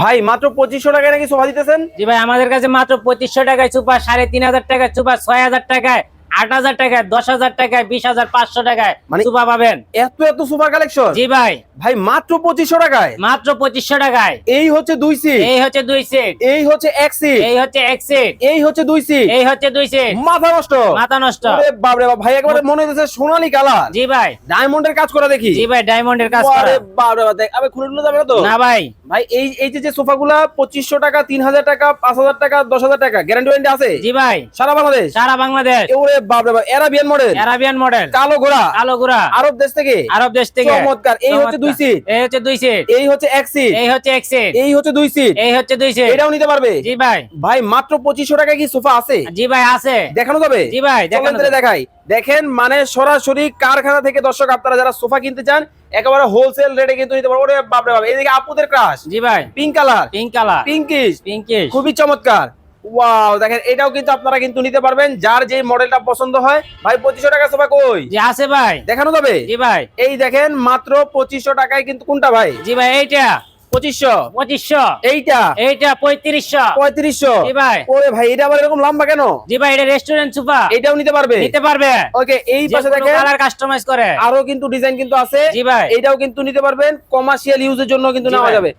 ভাই, মাত্র পঁচিশশো টাকায় নাকি সোফা দিতেছেন? জি ভাই, আমাদের কাছে মাত্র পঁচিশশো টাকায় সুপার সাড়ে তিন হাজার টাকায় সুপার ছয় হাজার টাকায়। আট হাজার টাকায় দশ হাজার টাকায় বিশ হাজার পাঁচশো টাকায় মানে- পাবেন। এত এত কালেকশন? জি ভাই। ভাই মাত্র পঁচিশশো টাকায়? মাত্র পঁচিশশো টাকায়। এই হচ্ছে দুই সিট এই হচ্ছে দুই সিট এই হচ্ছে এক সিট এই হচ্ছে এক সিট এই হচ্ছে দুই সিট এই হচ্ছে দুই সিট মাথা নষ্ট? মাথা নষ্ট। বাপরে ভাই একবারে মনে হচ্ছে সোনালী কালার। জি ভাই। ডায়মন্ডের কাজ করা দেখি। জি ভাই ডায়মন্ডের কাজ করা। বাপরে দেখ খুলে যাবে না তো? না ভাই। ভাই এই এই যে যে সোফাগুলা পঁচিশশো টাকা তিন হাজার টাকা পাঁচ হাজার টাকা দশ হাজার টাকা গ্যারান্টি ওয়ারেন্টি আছে? জি ভাই। সারা বাংলাদেশ? সারা বাংলাদেশ। ওরে বাপরে বাপ এরাবিয়ান মডেল অ্যারাবিয়ান মডেল কালো ঘোড়া। কালো গুড়া আরব দেশ থেকে? আরব দেশ থেকে। চমৎকার। এই হচ্ছে দুই সিট এই হচ্ছে দুই সিট এই হচ্ছে এক সিট এই হচ্ছে এক সিট এই হচ্ছে দুই সিট এই হচ্ছে দুই সিট এটাও নিতে পারবে? জি ভাই। ভাই মাত্র পঁচিশশো টাকায় কি সোফা আছে? জি ভাই আছে। দেখানো যাবে? জি ভাই দেখানো দেখাই। দেখেন মানে সরাসরি কারখানা থেকে দর্শক আপনারা যারা সোফা কিনতে চান একেবারে হোলসেল রেটে কিন্তু নিতে পারব বাপরে বাপ এইদিকে আপুদের ক্রাশ জি ভাই। Pink colour pink colour pinkish pinkish খুবই চমৎকার। ওয়াও দেখেন এটাও কিন্তু আপনারা কিন্তু নিতে পারবেন। যার যে মডেলটা পছন্দ হয় ভাই পঁচিশশো টাকা সোফা কই? জি আছে ভাই। দেখানো যাবে? জি ভাই। এই দেখেন মাত্র পঁচিশশো টাকায় কিন্তু কোনটা ভাই? জি ভাই এইটা। পঁচিশশো? পঁচিশশো। এইটা? এইটা পঁয়ত্রিশশো। পঁয়ত্রিশশো? জি ভাই। ওরে ভাই এটা আবার এরকম লম্বা কেন? জি ভাই এটা রেস্টুরেন্ট সুপা এটাও নিতে পারবে? নিতে পারবে। ওকে এই পাশে দেখেন কালার কাস্টমাইজ করে। আরও কিন্তু ডিজাইন কিন্তু আছে। জি ভাই। এটাও কিন্তু নিতে পারবেন। কমার্শিয়াল ইউজের জন্য কিন্তু নেওয়া যাবে।